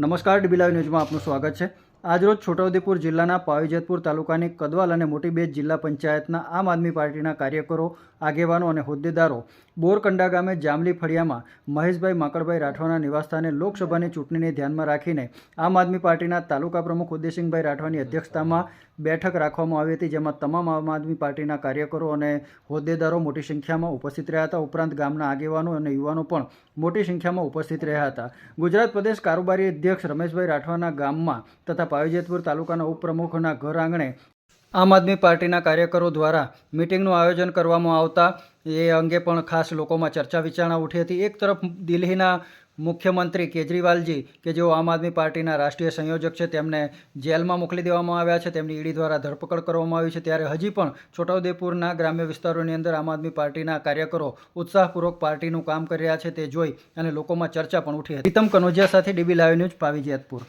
નમસ્કાર dB live ન્યૂઝમાં આપનું સ્વાગત છે. આજરોજ છોટાઉદેપુર જિલ્લાના પાવીજતપુર તાલુકાની કદવાલ અને મોટીબેજ જિલ્લા પંચાયતના આમ આદમી પાર્ટીના કાર્યકરો, આગેવાનો અને હોદ્દેદારો બોરકંડા ગામે જામલી ફળિયામાં મહેશભાઈ માકડભાઈ રાઠવાના નિવાસસ્થાને લોકસભાની ચૂંટણીને ધ્યાનમાં રાખીને આમ આદમી પાર્ટીના તાલુકા પ્રમુખ ઉદયસિંહભાઈ રાઠવાની અધ્યક્ષતામાં બેઠક રાખવામાં આવી હતી, જેમાં તમામ આમ આદમી પાર્ટીના કાર્યકરો અને હોદ્દેદારો મોટી સંખ્યામાં ઉપસ્થિત રહ્યા હતા. ઉપરાંત ગામના આગેવાનો અને યુવાનો પણ મોટી સંખ્યામાં ઉપસ્થિત રહ્યા હતા. ગુજરાત પ્રદેશ કારોબારી અધ્યક્ષ રમેશભાઈ રાઠવાના ગામમાં તથા પાવીજેતપુર તાલુકાના ઉપપ્રમુખના ઘર આંગણે આમ આદમી પાર્ટીના કાર્યકરો દ્વારા મિટિંગનું આયોજન કરવામાં આવતા એ અંગે પણ ખાસ લોકોમાં ચર્ચા વિચારણા ઉઠી હતી. એક તરફ દિલ્હીના મુખ્યમંત્રી કેજરીવાલજી કે જેઓ આમ આદમી પાર્ટીના રાષ્ટ્રીય સંયોજક છે, તેમને જેલમાં મોકલી દેવામાં આવ્યા છે, તેમની ઈડી દ્વારા ધરપકડ કરવામાં આવી છે. ત્યારે હજી પણ છોટાઉદેપુરના ગ્રામ્ય વિસ્તારોની અંદર આમ આદમી પાર્ટીના કાર્યકરો ઉત્સાહપૂર્વક પાર્ટીનું કામ કરી રહ્યા છે, તે જોઈ અને લોકોમાં ચર્ચા પણ ઉઠી હતી. પ્રીતમ કનોજિયા સાથે DB live news Pavi Jetpur